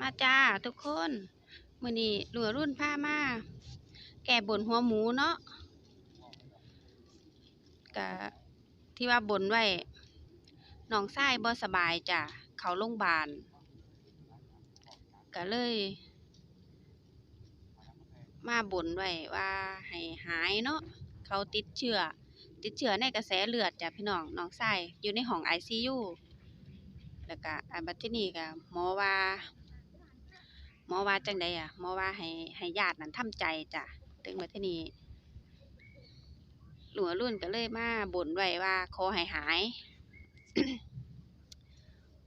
มาจ้าทุกคนมื้อนี้หลัวรุ่นพามา แก่บนหัวหมูเนาะกะที่ว่าบนไว้น้องชายบ่สบายจ้ะเขาโรงบาลก็เลย มาบนไว้ว่าให้หายเนาะเขาติดเชื้อติดเชื้อในกระแสเลือดจ้ะพี่น้องน้องชายอยู่ในห้อง ICU แล้วก็อันบัดที่นี่ก็หมอว่า หมอว่าจังใดอะหมอว่าให้ให้ญาตินั้นทำใจจ้ะถึงบัดที่นี้หลวงรุ่นก็เลยมาบ่นไว้ว่าขอให้หาย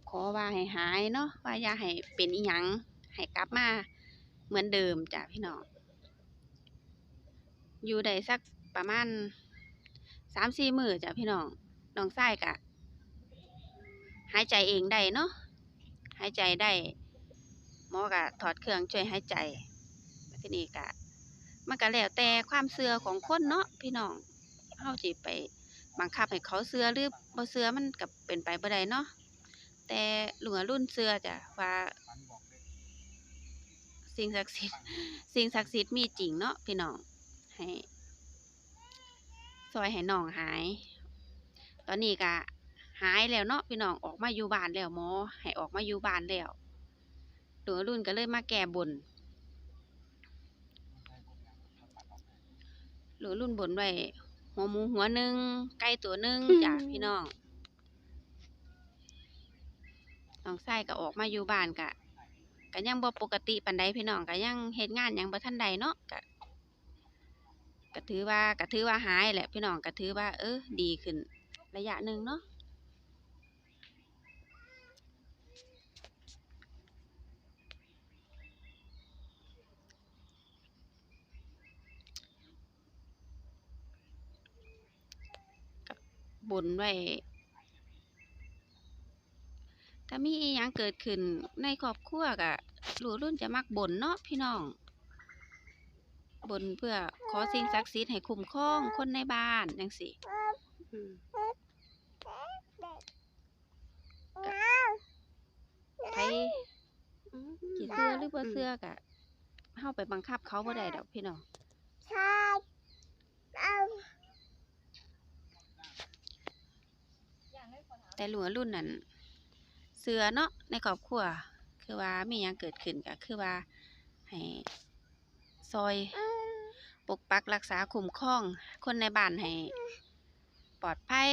ขอว่าให้หายเนาะว่าอย่าให้เป็นอีหยังให้กลับมาเหมือนเดิมจ้ะพี่น้องอยู่ได้สักประมาณสามสี่มือจ้ะพี่น้องน้องชายก็หายใจเองได้เนาะหายใจได้ หมอก็ถอดเครื่องช่วยหายใจทีนี้ก็มันก็แล้วแต่ความเชื่อของคนเนาะพี่น้องเฮาสิไปบังคับให้เขาเชื่อหรือบ่เชื่อมันก็เป็นไปบ่ได้เนาะแต่หลวงรุ่นเชื่อจ้ะว่าสิ่งศักดิ์สิทธิ์สิ่งศักดิ์สิทธิ์มีจริงเนาะพี่น้องให้ซอยให้น้องหาย ตอนนี้ก็หายแล้วเนาะพี่น้องออกมาอยู่บ้านแล้วหมอให้ออกมาอยู่บ้านแล้ว หลวงรุ่นก็เลยมาแก้บน หลวงรุ่นบนไว้หัวหมูหัวหนึ่งไก่ตัวหนึ่งจ้ะพี่น้องน้องไส้ก็ออกมาอยู่บ้านกะก็ยังบ่ปกติปานใดพี่น้องก็ยังเฮ็ดงานหยังบ่ทันใดเนาะก็ก็ถือว่าก็ถือว่าหายแหละพี่น้องก็ถือว่า เออดีขึ้น ระยะหนึ่งเนาะ บนไว้ถ้ามีอีหยังเกิดขึ้นในครอบครัวก็หลูรุ่นจะมักบ่นเนาะพี่น้องบ่นเพื่อขอสิ่งศักดิ์สิทธิ์ให้คุ้มครองคนในบ้านจังซี้อืมไผสิเชื่อหรือบ่เชื่อก็เฮาไปบังคับเขาบ่ได้ดอกพี่น้อง แต่หลวรุ่นนั้นเสือเนาะในครอบครัว คือว่ามียังเกิดขึ้นก็คือว่าให้ซอยปกปักรักษาคุ้มครอง คนในบ้านให้ปลอดภัย